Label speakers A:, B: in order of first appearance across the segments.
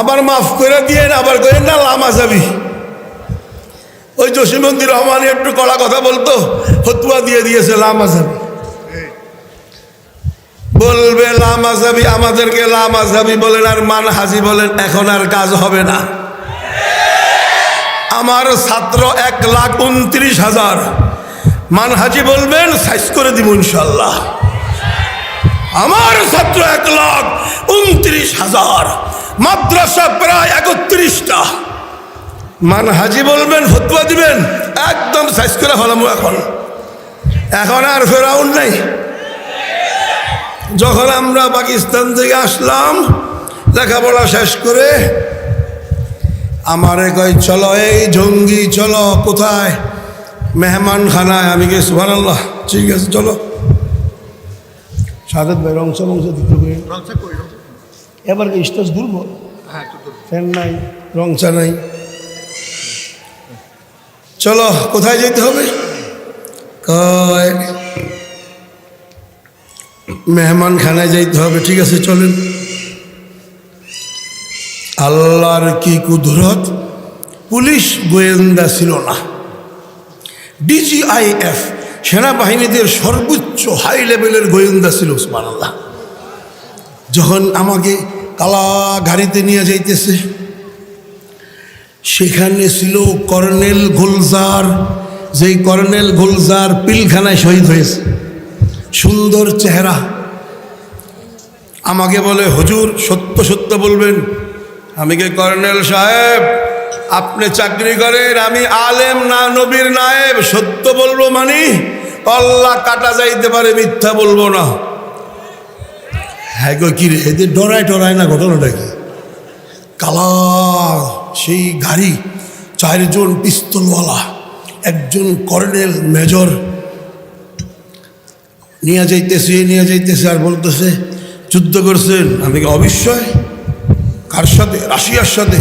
A: আবার মাফ করে দিয়ে আবার করে না, লামা যাবি। ওই জসিমন্দির রহমান একটু কড়া কথা বলতো, ফতুয়া দিয়ে দিয়েছে, লামা যাবি। বলবে, লামা যাবি, আমাদেরকে লামা যাবি বলেন, আর মান হাজি বলেন, এখন আর কাজ হবে না। আমার ছাত্র এক লাখ উনত্রিশ হাজার। মান হাজি বলবেন, সাইজ করে দিব ইনশাল্লাহ আমার ছাত্র এক লাখ উনত্রিশ হাজার। মাদ্রাসা প্রায় একত্রিশটা। মান হাজি বলবেন, ফতুয়া দিবেন, একদম সাইজ করে ফেলামু এখন। এখন আর ফেরাউন নাই। যখন আমরা পাকিস্তান থেকে আসলাম, লেখাপড়া শেষ করে, আমারে কয়, চলো, এই জঙ্গি, চলো, কোথায়? মেহমান খানায় আমি কে সুহান আল্লাহ ঠিক আছে, চলো। সাদেদ ভাই, রংস মংস দিতে এবার স্টেজ ঘুরব ফ্যান নাই রংচা নাই। চলো কোথায় যেতে হবে? কয় মেহমান খানায় যাইতে হবে ঠিক আছে চলেন। আল্লাহর কি কুদরত? পুলিশ গোয়েন্দা ছিল না। ডিজিআইএফ সেনাবাহিনীদের সর্বোচ্চ হাই লেভেলের গোয়েন্দা ছিল উসমান আল্লাহ যখন আমাকে কালা গাড়িতে নিয়ে যাইতেছে, সেখানে ছিল কর্নেল গুলজার। যেই কর্নেল গুলজার পিলখানায় শহীদ হয়েছে। সুন্দর চেহারা। আমাকে বলে, হুজুর, সত্য সত্য বলবেন। আমি কে, কর্নেল সাহেব, আপনি চাকরি করেন, আমি আলেম না, নবীর নায়েব। সত্য বলব মানি কল্লা কাটা যাইতে পারে, মিথ্যা বলব না। হ্যাঁ গো, কি রে? এদের ডরায় ডরায় না ঘটনাটা কি কালা সেই গাড়ি, চারজন পিস্তলওয়ালা, একজন কর্নেল মেজর। নিয়ে যাইতেছে নিয়ে যাইতেছে আর বলতেছে, যুদ্ধ করছেন? আমি কি অবিশ্বাস কার সাথে? রাশিয়ার সাথে।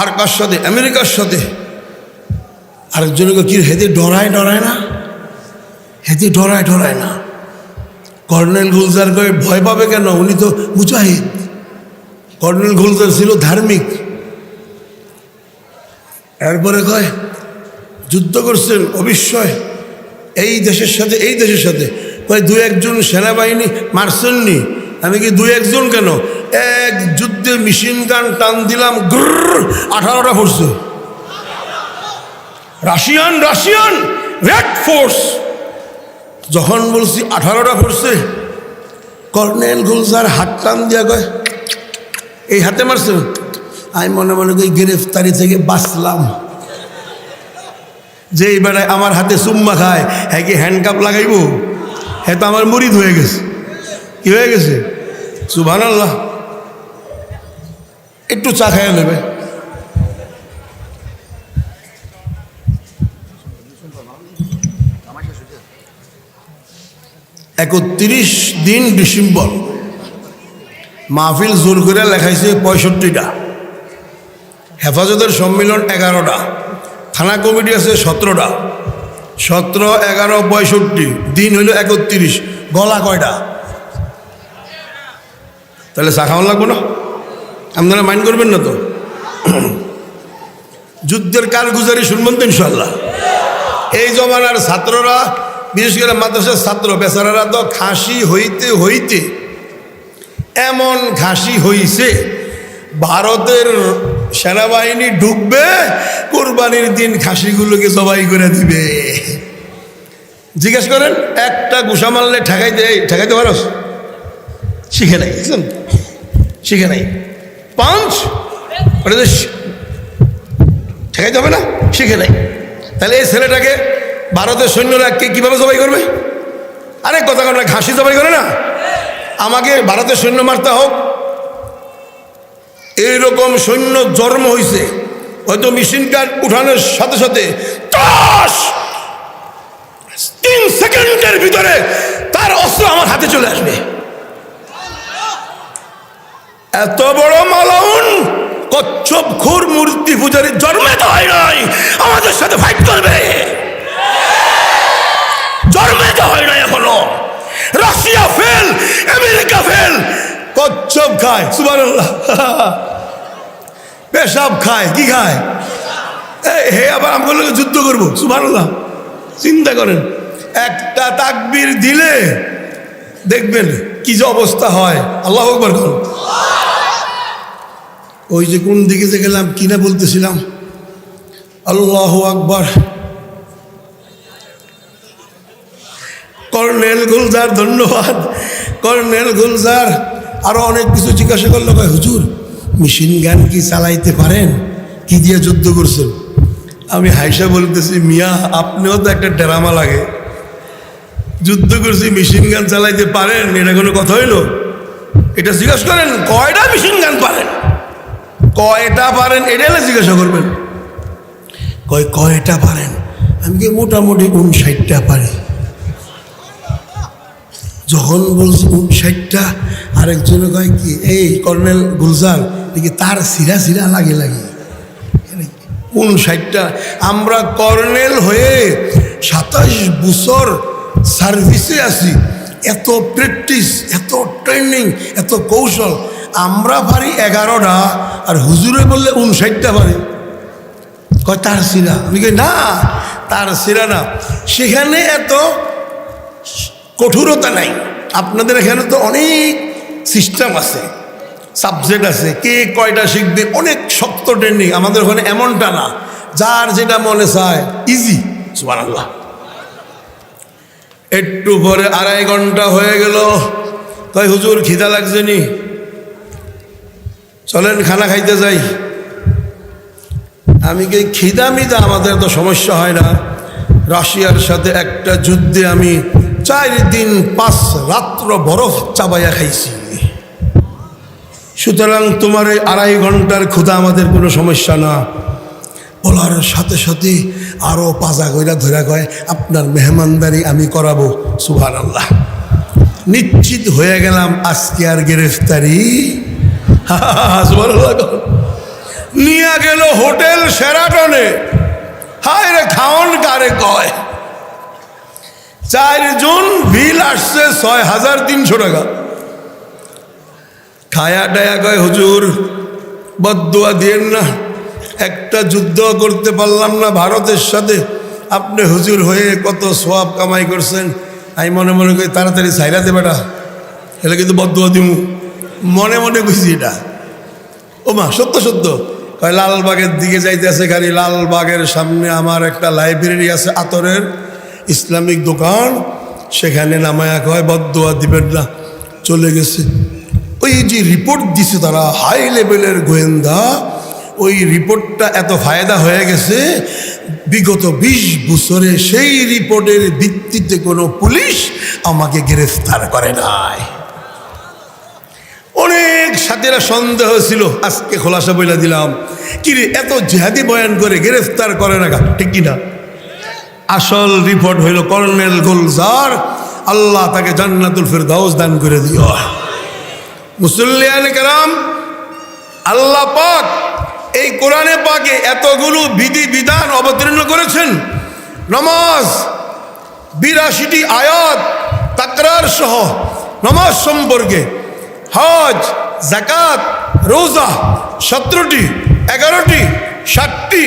A: আর কার সাথে? আমেরিকার সাথে। আরেকজনকে কি হেতে ডরায় ডরায় না? হেতে ডরায় ডরায় না। কর্নেল গুলজার করে ভয় পাবে কেন? উনি তো মুজাহিদ। কর্নেল গুলজার ছিল ধার্মিক। এরপরে কয়, যুদ্ধ করছেন অবিশ্বয় এই দেশের সাথে, এই দেশের সাথে। কয় দু একজন সেনাবাহিনী মারছেননি। আমি কি দু একজন কেন? এক যুদ্ধে মেশিন গান টান দিলাম, গ্রর, আঠারোটা পড়ছে রাশিয়ান রাশিয়ান রেড ফোর্স যখন বলছি আঠারোটা পড়ছে কর্নেল গুলজার হাত টান দিয়া কয়, এই হাতে মারছে? আমি মনে মনে করি গ্রেফতারি থেকে বাঁচলাম। যে এই বেড়ায় আমার হাতে চুম্মা খায় হ্যাঁ কি হ্যান্ডকাপ লাগাইব? হ্যাঁ তো আমার মুরিদ হয়ে গেছে। কি হয়ে গেছে? সুভান আল্লাহ একটু চা খাইয়া নেবে। একত্রিশ দিন ডিসেম্বর। মাহফিল জোর করে লেখাইছে পঁয়ষট্টিটা। হেফাজতের সম্মিলন এগারোটা। থানা কমিটি আছে সতেরোটা। সতেরো, এগারো, পঁয়ষট্টি, দিন হইল একত্রিশ। গলা কয়টা? তাহলে খাওয়ান লাগবো না? আপনারা মাইন্ড করবেন না তো? যুদ্ধের কারগুজারি শুনবেন তো ইনশাল্লাহ এই জমানার ছাত্ররা বিশেষ করে মাদ্রাসার ছাত্র, বেচারারা তো খাসি হইতে হইতে এমন ঘাসি হইছে, ভারতের সেনাবাহিনী ঢুকবে, কোরবানির দিন খাসিগুলোকে জবাই করে দিবে। জিজ্ঞেস করেন, একটা গুসা মারলে ঠেকাইতে ঠেকাইতে পারস? শিখে নাই বুঝলেন শিখে নাই। পাঁচ ওটা তো ঠেকাইতে হবে না? শিখে নাই। তাহলে এই ছেলেটাকে ভারতের সৈন্যরা কে কীভাবে জবাই করবে? আরে কথা কথা ঘাসি জবাই করে না? আমাকে ভারতের সৈন্য মারতে হোক। এইরকম সৈন্য জন্ম হয়েছে হয়তো মেশিন গান উঠানোর সাথে সাথে তিন সেকেন্ডের ভিতরে তার অস্ত্র আমার হাতে চলে আসবে। এত বড় মালাউন, কচ্ছপ খুর মূর্তি পূজারি জন্মে তো হয় নাই, আমাদের সাথে ফাইট করবে। জন্মে হয় নাই এখনও। Russia fail, America fail. কচ্ছপ খায় সুবান পেশাব খায়, কি খায়? হে, আবার আমি বলল যুদ্ধ করব সুবান চিন্তা করেন, একটা তাকবির দিলে দেখবেন কি যে অবস্থা হয়। আল্লাহ আকবর করুন ওই যে কোন দিকে যে গেলাম কিনা বলতেছিলাম? আল্লাহ আকবর। কর্নেল গুলজার ধন্যবাদ। কর্নেল গুলজার আরও অনেক কিছু জিজ্ঞাসা করল ভাই হুজুর মেশিন গান কি চালাইতে পারেন? কি দিয়ে যুদ্ধ করছেন? আমি হাইসা বলতেছি, মিয়া, আপনিও তো একটা ড্রামা লাগে। যুদ্ধ করছি মেশিন গান চালাইতে পারেন? এটা কোনো কথা হইল? এটা জিজ্ঞাসা করেন, কয়টা মেশিন গান পারেন? কয়টা পারেন? এটা জিজ্ঞাসা করবেন। কয়, কয়টা পারেন? আমি কি মোটামুটি উনষাটটা পারি। যখন বলছে উনষাটটা আরেকজনে কয় কি, এই কর্নেল গুলজার দেখি তার সিরা সিরা লাগে লাগে? উনষাটটা আমরা কর্নেল হয়ে সাতাশ বছর সার্ভিসে আছি। এত প্র্যাকটিস এত ট্রেনিং এত কৌশল। আমরা পারি এগারোটা, আর হুজুরে বললে উনষাটটা পারি। কয়, তার সিরা আমি কই, না, তার সিরা না। সেখানে এত কঠোরতা নাই। আপনাদের এখানে তো অনেক সিস্টেম আছে। সাবজেক্ট আছে। কে কয়টা শিখবে? অনেক শক্ত ট্রেনিং আমাদের ওখানে এমনটা না। যার যেটা মনে চায় ইজি আল্লাহ একটু পরে আড়াই ঘণ্টা হয়ে গেল। তাই হুজুর খিদা লাগছে নি? চলেন খানা খাইতে যাই। আমি কি খিদা মিদা আমাদের তো সমস্যা হয় না। রাশিয়ার সাথে একটা যুদ্ধে আমি চার দিন পাঁচ রাত্র বরফ চাবাইয়া খাইছি। সুতরাং তোমার এই আড়াই ঘণ্টার ক্ষুধা আমাদের কোনো সমস্যা না। বলার সাথে সাথে আরও পাজা কইরা ধরা কয়, আপনার মেহমানদারি আমি করাবো। সুভান আল্লাহ নিশ্চিত হয়ে গেলাম আজকে আর গ্রেফতারি। নিয়ে গেল হোটেল সেরাটনে। হায় রে খাওন কারে কয়। চারজন বিল আসছে ছয় হাজার তিনশো টাকা। খায়া টায়া কয়, হুজুর বদুয়া দিয়েন না। একটা যুদ্ধ করতে পারলাম না ভারতের সাথে। আপনি হুজুর হয়ে কত সোয়াব কামাই করছেন। আমি মনে মনে করি তাড়াতাড়ি সাইরা দে বেটা। এটা কিন্তু বদুয়া দিমু। মনে মনে বুঝি এটা। ও মা, সত্য সত্য। কয়, লালবাগের দিকে যাইতেছে খালি। লালবাগের সামনে আমার একটা লাইব্রেরি আছে আতরের। ইসলামিক দোকান, সেখানে নামায়া কয় বদুয়া দিবেন না চলে গেছে। ওই যে রিপোর্ট দিছে তারা হাই লেভেলের গোয়েন্দা, ওই রিপোর্টটা এত ফায়দা হয়ে গেছে, বিগত ২০ বছরে সেই রিপোর্টের ভিত্তিতে কোনো পুলিশ আমাকে গ্রেফতার করে নাই। অনেক সাথীরা সন্দেহ ছিল, আজকে খোলাসা বইলা দিলাম। কিরে, এত জেহাদি বয়ান করে গ্রেফতার করে না ঠিক কিনা? আসল রিপোর্ট হইল কর্নেল গুলজার। আল্লাহ তাকে জান্নাতুল ফেরদাউস দান করে দিও। মুসল্লিয়ান কেরাম, আল্লাহ পাক এই কোরআনে পাকে এতগুলো বিধি বিধান অবতীর্ণ করেছেন। নমাজ, বিরাশিটি আয়াত, তাকরার সহ নমাজ সম্পর্কে। হজ জাকাত রোজা সতেরোটি, এগারোটি, ষাটটি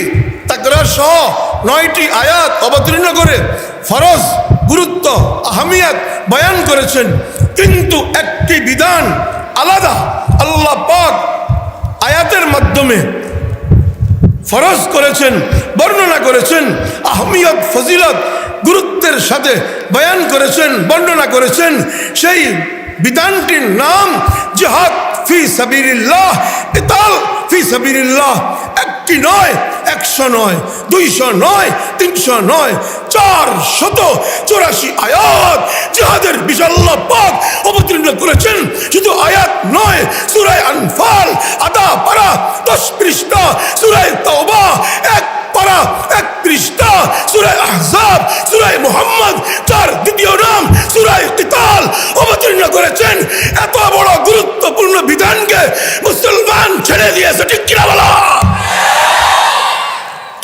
A: তাকরার সহ নয়টি আয়াত অবতীর্ণ করে ফরজ, গুরুত্ব, আহমিয়াত বয়ান করেছেন। কিন্তু একটি বিধান আলাদা। আল্লাহ পাক আয়াতের মাধ্যমে ফরজ করেছেন, বর্ণনা করেছেন, আহমিয়ত, ফজিলত, গুরুত্বের সাথে বয়ান করেছেন, বর্ণনা করেছেন। সেই বিধানটির নাম জিহাদ ফি সাবিরিল্লাহ ইতাল ফি সাবিরিল্লাহ একটি নয় একশো নয়, দুইশো নয়, তিনশো নয় চার শত চৌরাশি আয়াত জিহাদের বিশাল পাক অবতীর্ণ করেছেন। শুধু আয়াত নয়, সুরায় আনফাল আদা পারা, দশ পৃষ্ঠা, সুরায় তওবা, এক পারা, এক পৃষ্ঠা, সুরায় আহজাব, সুরায় মোহাম্মদ তার দ্বিতীয় নাম সুরায় কিতাল অবতীর্ণ করেছেন। এত বড় গুরুত্বপূর্ণ বিধানকে মুসলমান ছেড়ে দিয়েছে, ঠিক কিনা বলো?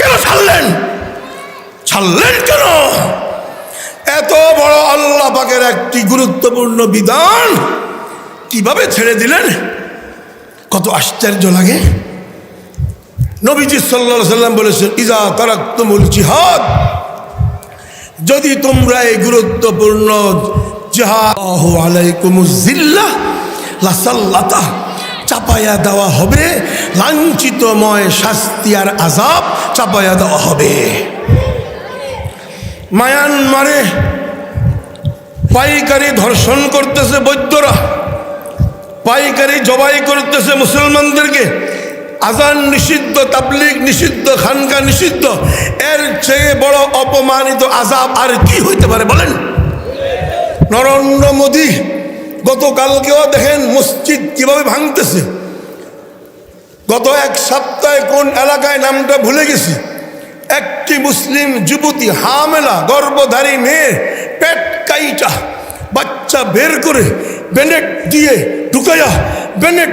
A: কেন ছাড়লেন? ছাড়লেন কেন? এত বড় আল্লাহ পাকের একটি গুরুত্বপূর্ণ বিধান কীভাবে ছেড়ে দিলেন? কত আশ্চর্য লাগে। নবীজি সাল্লা সাল্লাম বলেছেন, ইজা তারাক্তমুল জিহাদ। যদি তোমরা এই গুরুত্বপূর্ণ জিহাদ আলাইকুমুজিল্লা লাসাল্লাতা। চাপাইয়া দেওয়া হবে। লাঞ্ছিতময় শাস্তি আর আজাব চাপাইয়া দেওয়া হবে। মায়ানমারে পাইকারি ধর্ষণ করতেছে বৈদ্যরা। পাইকারি জবাই করতেছে মুসলমানদেরকে। আজান নিষিদ্ধ, তাবলিগ নিষিদ্ধ, খানকা নিষিদ্ধ। এর চেয়ে বড় অপমানিত আজাব আর কি হইতে পারে বলেন? নরেন্দ্র মোদী গতকালকেও দেখেন মসজিদ কীভাবে ভাঙতেছে। গত এক সপ্তাহে কোন এলাকায় নামটা ভুলে গেছি। একটি মুসলিম যুবতী হামেলা, গর্ভধারী মেয়ে, পেট কাইটা, বাচ্চা বের করে বেনেট দিয়ে ঢুকাইয়া বেনেট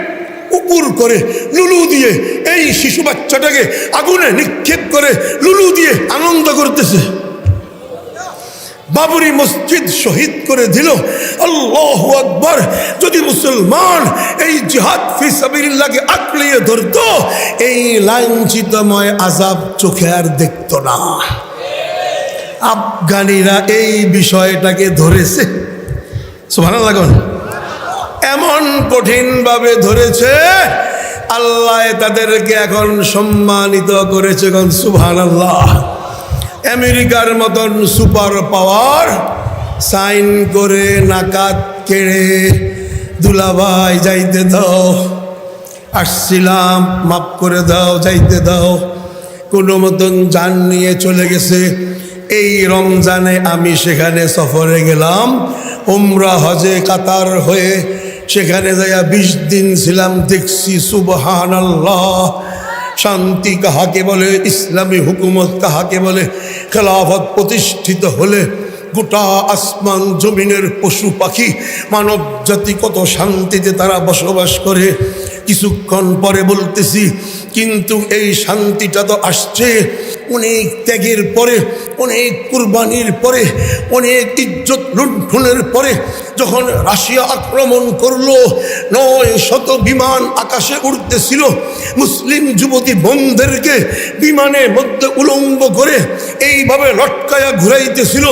A: উপর করে লুলু দিয়ে এই শিশু বাচ্চাটাকে আগুনে নিক্ষেপ করে লুলু দিয়ে আনন্দ করতেছে। বাবরি মসজিদ শহীদ করে দিল। আল্লাহ আকবর। যদি মুসলমান এই জিহাদ ফিসাবিল্লাহকে আঁকড়িয়ে ধরত, এই লাঞ্ছিতময় আজাব চোখে আর দেখত না। আফগানিরা এই বিষয়টাকে ধরেছে। সুভান লাগুন এমন কঠিনভাবে ধরেছে, আল্লাহ তাদেরকে এখন সম্মানিত করেছে সুভান আল্লাহ আমেরিকার মতন সুপার পাওয়ার সাইন করে নাকাত কেড়ে দুলাভাই যাইতে দাও। আসছিলাম, মাফ করে দাও, যাইতে দাও। কোনো মতন যান নিয়ে চলে গেছে। এই রমজানে আমি সেখানে সফরে গেলাম। উমরা হজে কাতার হয়ে সেখানে যাইয়া বিশ দিন ছিলাম। দেখছি সুবহান আল্লাহ শান্তি কাহাকে বলে? ইসলামী হুকুমত কাহাকে বলে? খেলাফত প্রতিষ্ঠিত হলে গোটা আসমান জমিনের পশু পাখি মানব জাতি কত শান্তিতে তারা বসবাস করে। কিছুক্ষণ পরে বলতেছি, কিন্তু এই শান্তিটা তো আসছে। অনেক ত্যাগের পরে, অনেক কুরবানির পরে, অনেক ইজ্জত লুণ্ঠনের পরে যখন রাশিয়া আক্রমণ করল, নয় শত বিমান আকাশে উঠতেছিল মুসলিম যুবতী বোনদেরকে বিমানের মধ্যে উলঙ্গ করে এইভাবে লটকায়া ঘুরাইতেছিল।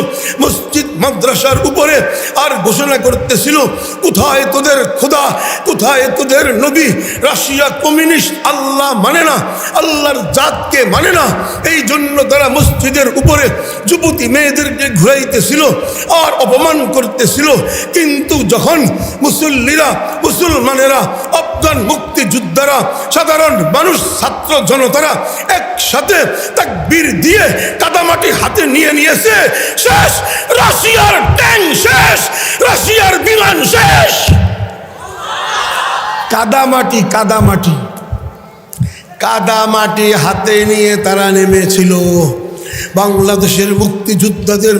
A: মসজিদ, মাদ্রাসার উপরে আর ঘোষণা করতেছিল, কোথায় তোদের খোদা? কোথায় তোদের নবী? রাশিয়া কমিউনিস্ট আল্লাহ মানে না, আল্লাহর জাতকে মানে না। এই জন্য তারা মসজিদের উপরে যুবতী মেয়েদেরকে ঘুরাইতেছিল আর অপমান করতেছিল। কিন্তু যখন মুসল্লিরা, মুসলমানেরা, আফগান মুক্তিযোদ্ধারা, সাধারণ মানুষ, ছাত্র জনতারা একসাথে তাকবীর দিয়ে কাদামাটি হাতে নিয়ে নিয়েছে, শেষ! রাশিয়ার ট্যাঙ্ক শেষ! রাশিয়ার বিমান শেষ! কাদামাটি কাদামাটি। কাদামাটি হাতে নিয়ে তারা নেমেছিল। বাংলাদেশের মুক্তিযোদ্ধাদের